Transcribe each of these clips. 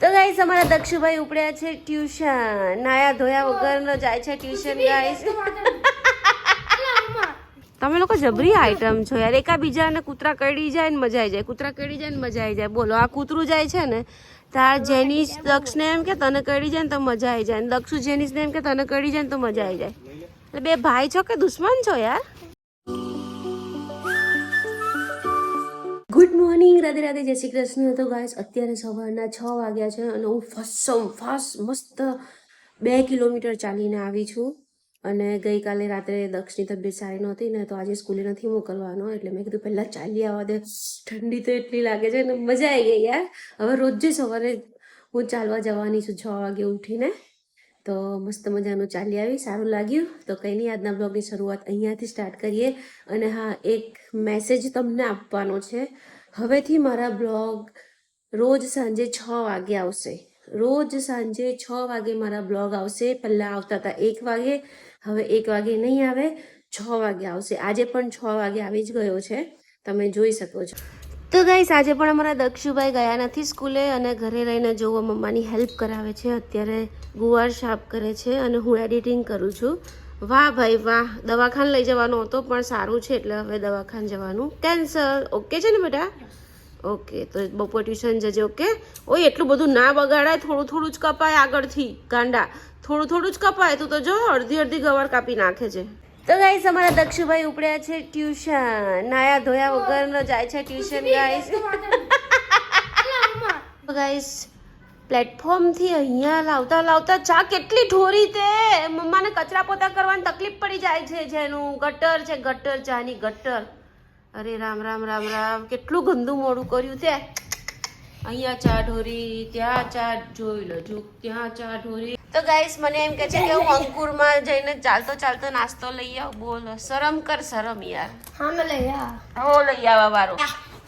તો ગાઈસ અમારા દક્ષુભાઈ ઉપડ્યા છે ટ્યુશન નાયા ધોયા વગરનો જાય છે ટ્યુશન ગાઈસ તમે લોકો જબરી આઈટમ છો યાર. એકા બીજાને કૂતરા કરડી જાય ને મજા આવી જાય. કૂતરા કરડી જાય ને મજા આવી જાય. બોલો આ કૂતરું જાય છે ને તાર જેનીસ દક્ષને એમ કે તને કરડી જાય ને તો મજા આવી જાય. ને દક્ષુ જેનીસને એમ કે તને કરડી જાય ને તો મજા આવી જાય. એટલે બે ભાઈ છો કે દુશ્મન છો યાર? ગુડ મોર્નિંગ રાધે રાધે, જય શ્રી કૃષ્ણ. તો ગાય અત્યારે સવારના છ વાગ્યા છે અને હું ફસમ ફાસ મસ્ત બે કિલોમીટર ચાલીને આવી છું. અને ગઈકાલે રાત્રે દક્ષની તબિયત સારી નહોતી ને તો આજે સ્કૂલે નથી મોકલવાનો, એટલે મેં કીધું પહેલાં ચાલી આવવા દે. ઠંડી તો એટલી લાગે છે ને મજા આવી ગઈ યાર. હવે રોજે સવારે હું ચાલવા જવાની છું છ વાગે ઉઠીને. તો મસ્ત મજાનું ચાલી આવી સારું લાગ્યું. તો કંઈ નહીં, આજના બ્લોગની શરૂઆત અહીંયાથી સ્ટાર્ટ કરીએ. અને હા, એક મેસેજ તમને આપવાનો છે. હવેથી મારા બ્લોગ રોજ સાંજે છ વાગે આવશે. રોજ સાંજે છ વાગે મારા બ્લોગ આવશે. પહેલાં આવતા હતા એક વાગે, હવે એક વાગે નહીં આવે, છ વાગે આવશે. આજે પણ છ વાગે આવી જ ગયો છે. તમે જોઈ શકો છો. તો ગાઈસ આજે પણ અમારા દક્ષુભાઈ ગયા નથી સ્કૂલે અને ઘરે રહીને જોવો મમ્માની હેલ્પ કરાવે છે. અત્યારે ગુવાર સાફ કરે છે અને હું એડિટિંગ કરું છું. વાહ ભાઈ વાહ, દવાખાને લઈ જવાનો હતો પણ સારું છે એટલે હવે દવાખાન જવાનું. કેન્સલ ઓકે છે ને બેટા? ઓકે તો બપોર ટ્યુશન જજે ઓકે ઓય, એટલું બધું ના બગાડાય, થોડું થોડું જ કપાય આગળથી, ગાંડા. થોડું થોડું જ કપાય, તું તો જો, અડધી અડધી ગવાર કાપી નાખે છે. તો ગાઈસ અમારા દક્ષુભાઈ ઉપડ્યા છે ટ્યુશન નાયા ધોયા વગરનો જાય છે ટ્યુશન ગાઈસ ગાઈસ પ્લેટફોર્મથી અહીંયા લાવતા લાવતા ચા કેટલી ઢોરી તે. મમ્માને કચરા પોતા કરવાની તકલીફ પડી જાય છે જેનું. ગટર છે ગટર ચાની ગટર. અરે રામ રામ રામ રામ. કેટલું ગંદુ મોડું કર્યું તે. અહીંયા ચા ઢોરી ત્યાં ચા જોઈ લો જો ત્યાં ચા ઢોરી તો ગાઈસ મને એમ કે છે કે હું અંકુરમાં જઈને ચાલતો ચાલતો નાસ્તો લઈ આવ. બોલો શરમ કર શરમ યાર. હા મે લઈ આવ. હો લઈ આવા વારો.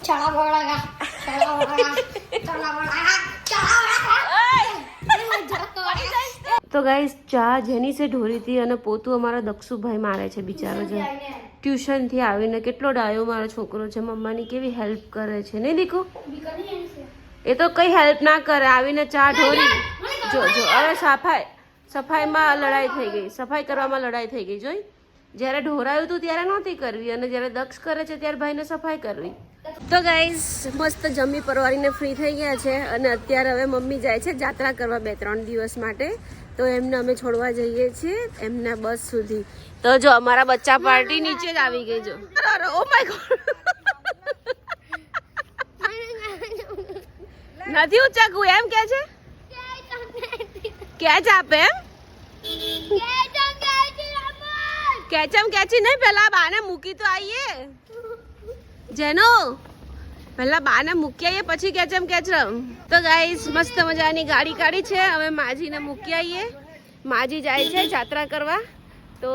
ચણા વડા ગા ચણા વડા ચણા તો ગાઈસ ચા જેની સે ઢોરી હતી અને પોતું અમારા દક્ષુભાઈ મારે છે બિચારો જે. ટ્યુશનથી આવીને કેટલો ડાયો મારો છોકરો છે મમ્માની કેવી હેલ્પ કરે છે. નહીં દીકુ? એ તો કઈ હેલ્પ ના કરે આવીને ચા ઢોરી. જો જો હવે સફાઈ સફાઈમાં લડાઈ થઈ ગઈ સફાઈ કરવામાં લડાઈ થઈ ગઈ. જોઈ જ્યારે ઢોરાયું હતું ત્યારે નહોતી કરવી અને જ્યારે દક્ષ કરે છે ત્યારે ભાઈને સફાઈ કરવી. તો ગાઈઝ મસ્ત જમી પરવારીને ફ્રી થઈ ગયા છે અને અત્યારે હવે મમ્મી જાય છે જાત્રા કરવા બે ત્રણ દિવસ માટે. તો એમને અમે છોડવા જઈએ છીએ એમના બસ સુધી. તો જો અમારા બચ્ચા પાર્ટી નીચે જ આવી ગઈ જો. ઓ માય ગોડ નથી ઉચકવું, એમ કે છે? કેચ આપે એમ? કેચમ કેચી નહીં, પેલા બાને મૂકી તો આવીએ જેનો પહેલાં બાને મૂકી આવીએ પછી કેચમ કેચ રમ તો ગાઈસ મસ્ત મજાની ગાડી કાઢી છે, હવે માજીને મૂકી આવીએ માજી જાય છે જાત્રા કરવા. તો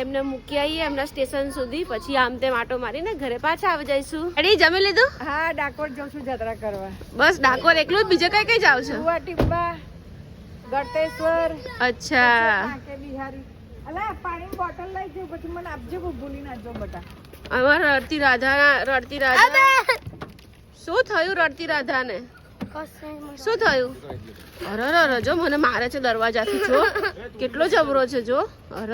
એમને મૂકી આવીએ એમના સ્ટેશન સુધી પછી આમ તેમ આટો મારીને ઘરે પાછા આવી જઈશું. રેડી જમી લીધું? હા ડાકોર જઉં છું જાત્રા કરવા. બસ ડાકોર એકલું જ? બીજે કઈ કઈ જાવ છો? ગુવા ટીમ્બા ગટેશ્વર અચ્છા. કાંકે બિહારી. અલા પાણી બોટલ લઈ જઉં પછી મને આપજો બહુ ભૂલી નાખજો બટા અમાર રડતી રાધા રડતી રાધા શું થયું રડતી રાધાને? શું થયું? અરર અરે જો મને મારે છે દરવાજાથી જો. કેટલો જબરો છે જો. અરર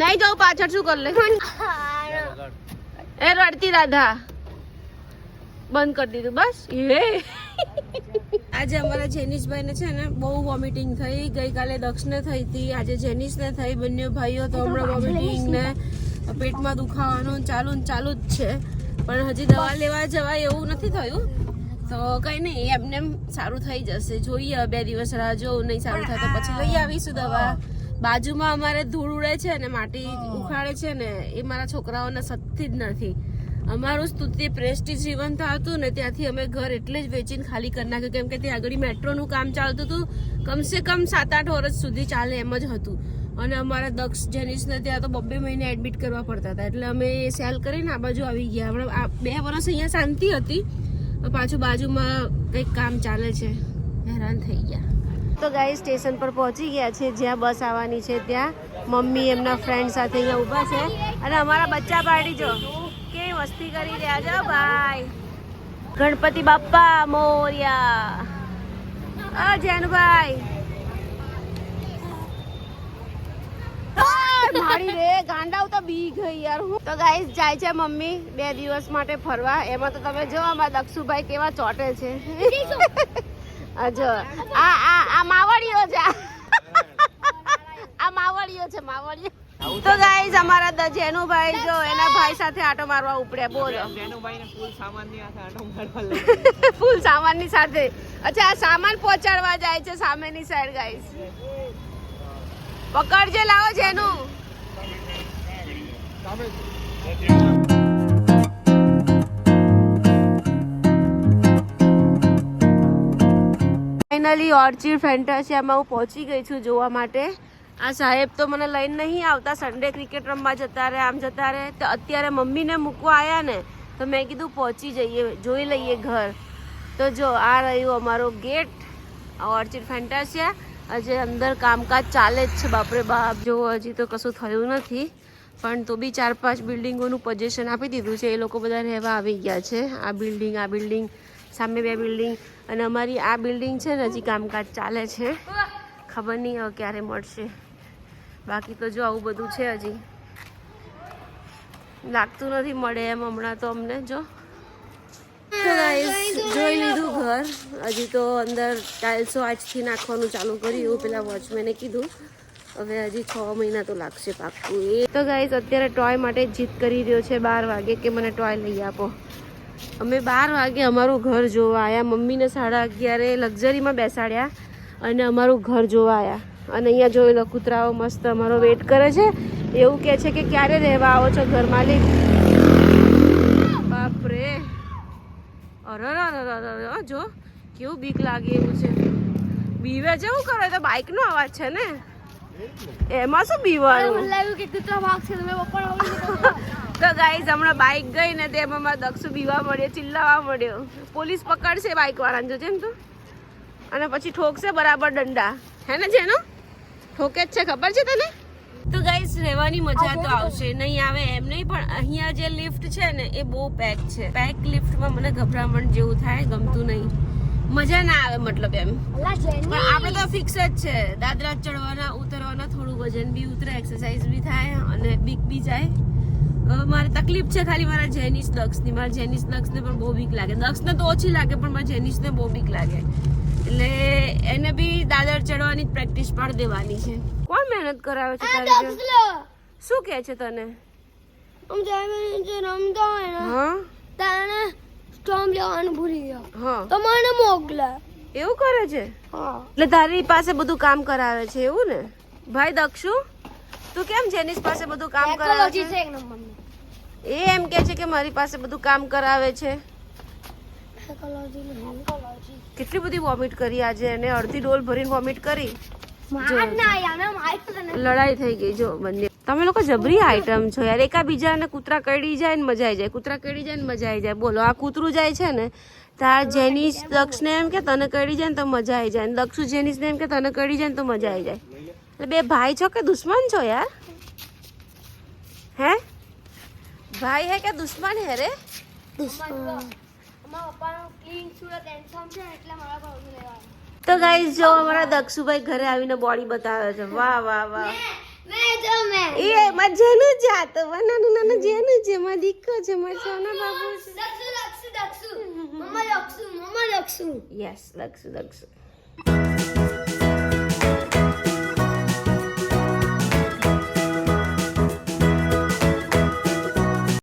નહીં જાઉં પાછળ શું કર લે? એ રડતી રાધા. બંધ કરી દીધું બસ. એ. આજે અમારા જેનિશભાઈને છે ને બહુ વોમિટિંગ થઈ. ગઈકાલે દક્ષને થઈ હતી. આજે જેનિશને થઈ બંને ભાઈઓ તો હમણાં વોમિટિંગ ને પેટમાં દુખાવાનું ચાલુ ચાલુ જ છે. પણ હજી દવા લેવા જવાય એવું નથી થયું. તો કઈ નહીં એમને એમ સારું થઈ જશે. જોઈએ બે દિવસ રાહ જોઉં, નહીં સારું થાય તો પછી લઈ આવીશું દવા. બાજુમાં અમારે ધૂળ ઉડે છે ને, માટી ઉખાડે છે ને, એ મારા છોકરાઓને સત્તી જ નથી. અમારું સ્તુતિ પ્રેસ્ટીજ જીવન થતું ને, ત્યાંથી અમે ઘર એટલે જ વેચીને ખાલી કરી નાખ્યું. કેમ કે ત્યાં આગળ મેટ્રોનું કામ ચાલતું હતું. કમસે કમ સાત આઠ વર્ષ સુધી ચાલે એમ જ હતું. અને અમારા દક્ષ જેનિસને ત્યાં તો બબ્બે મહિને એડમિટ કરવા પડતા હતા. એટલે અમે એ સેલ કરીને આ બાજુ આવી ગયા. હમણાં બે વર્ષ અહીંયા શાંતિ હતી. પાછું બાજુમાં કંઈક કામ ચાલે છે. હેરાન થઈ ગયા. તો ગાઈ સ્ટેશન પર પહોંચી ગયા છે જ્યાં બસ આવવાની છે ત્યાં. મમ્મી એમના ફ્રેન્ડ સાથે અહીંયા ઊભા છે. અને અમારા બચ્ચા પાર્ટી જો. કેવી મસ્તી કરી રહ્યા છે. ભાઈ. ગણપતિ બાપ્પા મોર્યા. આ જેનુભાઈ. મારી રે ગાંડાવ તો બી ગઈ યાર. હું તો ગાઈસ જાય છે મમ્મી બે દિવસ માટે ફરવા. એમાં તો તમે જો અમારા દક્ષુભાઈ કેવા ચોટે છે. જો આ આ આ માવડીઓ છે. આ માવડીઓ છે માવડીઓ. તો ગાઈઝ અમારા જેનુભાઈ જો એના ભાઈ સાથે આટો મારવા ઉપડ્યા. બોલો. ફૂલ સામાનની સાથે. અચ્છા આ સામાન પહોંચાડવા જાય છે સામેની સાઈડ ગાઈસ પકડજે લાવો જેનું. ફાઇનલી ઓર્ચિડ ફેન્ટાસિયામાં હું પહોંચી ગઈ છું જોવા માટે. આ સાહેબ તો મને લઈને નહીં આવતા. સન્ડે ક્રિકેટ રમવા જતા રહે આમ જતા રહે તો અત્યારે મમ્મીને મૂકવા આવ્યા ને, તો મેં કીધું પહોંચી જઈએ, જોઈ લઈએ ઘર. તો જો, આ રહ્યું અમારો ગેટ ઓર્ચિડ ફેન્ટાસિયા હજી અંદર કામકાજ ચાલે જ છે. બાપરે બાપ જો હજી તો કશું થયું નથી. પણ તો બી ચાર પાંચ બિલ્ડિંગોનું પોઝેશન આપી દીધું છે. એ લોકો બધા રહેવા આવી ગયા છે. આ બિલ્ડિંગ આ બિલ્ડિંગ, સામે બે બિલ્ડિંગ અને અમારી આ બિલ્ડિંગ છે ને, હજી કામકાજ ચાલે છે. ખબર નહીં હવે ક્યારે મળશે. બાકી તો જો આવું બધું છે હજી. લાગતું નથી મળે એમ હમણાં તો અમને, જો. જોઈ લીધું ઘર. હજી તો અંદર ટાઇલ્સો આજથી નાખવાનું ચાલુ કર્યું. પેલા વોચમેને કીધું. હવે હજી છ મહિના તો લાગશે પાકું એ તો ગાઈસ અત્યારે ટોય માટે જીદ કરી રહ્યો છે બાર વાગે કે મને ટોય લઈ આપો. અમે બાર વાગે અમારું ઘર જોવા આવ્યા મમ્મીને સાડા અગિયારે લક્ઝરીમાં બેસાડ્યા અને અમારું ઘર જોવા આવ્યા અને અહીંયા જોયેલો કૂતરાઓ મસ્ત અમારો વેટ કરે છે. એવું કહે છે કે ક્યારે રહેવા આવો છો ઘર માલિક? બાપરે. અરે જો, કેવું બીક લાગે એવું છે. બીવે જેવું કરે તો બાઇકનો અવાજ છે ને? એમાં શું બીવાનું? તો ગાઈઝ હમણાં બાઇક ગઈ ને તેમાં મારા દક્ષુ બીવા મળ્યો ચિલ્લાવા મળ્યો. પોલીસ પકડશે બાઇક વાળાને જોજે ને તો. અને પછી ઠોકશે બરાબર દંડા. હે ને જેનો? ઠોકે જ છે ખબર છે તને? તો ગાઈઝ રહેવાની મજા તો આવશે. નહીં આવે એમ નહીં પણ અહીંયા જે લિફ્ટ છે ને એ બહુ પેક છે. પેક લિફ્ટમાં મને ગભરામણ જેવું થાય ગમતું નહીં. મજા ના આવે મતલબ એમ. પણ આપણે તો ફિક્સ જ છે. દાદરા ચડવાના ઉતરવાના થોડું વજન બી ઉતરે એક્સરસાઇઝ બી થાય અને બીક બી જાય. મારે તકલીફ છે ખાલી મારા જેનિસ દક્ષની મારા જેનિસ દક્ષને પણ બહુ બીક લાગે. દક્ષને તો ઓછી લાગે પણ મારા જેનિસને બહુ બીક લાગે. એટલે એને બી દાદર ચડવાની પ્રેક્ટિસ પણ દેવાની છે. કોણ મહેનત કરાવે છે તારી શું કહે છે તને? જે રમતા હોય ને. હા? તાણે સ્ટોમ લેવાનું ભૂલી ગયો. હા. તો મને મોકલે. એવું કરે છે? હા. એટલે તારી પાસે બધું કામ કરાવે છે એવું ને? ભાઈ દક્ષુ તું કેમ જેનિસ પાસે બધું કામ કરાવે છે એ એમ કે છે કે મારી પાસે બધું કામ કરાવે છે. કેટલી બધી વોમિટ કરી આજે એને અડધી ડોલ ભરીને વોમિટ કરી. લડાઈ થઈ ગઈ જો બંને. તમે લોકો જબરી આઈટમ છો યાર. એકા બીજાને કૂતરા કરડી જાય ને મજા આવી જાય. કૂતરા કરડી જાય ને મજા આવી જાય. બોલો આ કૂતરું જાય છે ને તાર જેનિસ દક્ષને એમ કે તને કરડી જાય ને તો મજા આવી જાય. ને દક્ષુ જેનિસને એમ કે તને કરડી જાય ને તો મજા આવી જાય. એટલે બે ભાઈ છો કે દુશ્મન છો યાર? હે? ભાઈ હે કે દુશ્મન હે રે? દુશ્મન મારા પપ્પાનો ક્લીન સુરત એન્સમ છે એટલે મારા પર લેવાનું. તો ગાઈઝ જો અમારા દક્ષુભાઈ ઘરે આવીને બોડી બતાવે છે. વાહ વાહ વાહ. મેં મેં એ એમાં જેનું જાત નાનું નાનું જેનું છે. માં દીકો છે માં સોના બાબુ છે. દક્ષુ દક્ષુ દક્ષુ. મમ્મા દક્ષુ મમ્મા દક્ષુ. યસ દક્ષુ દક્ષુ.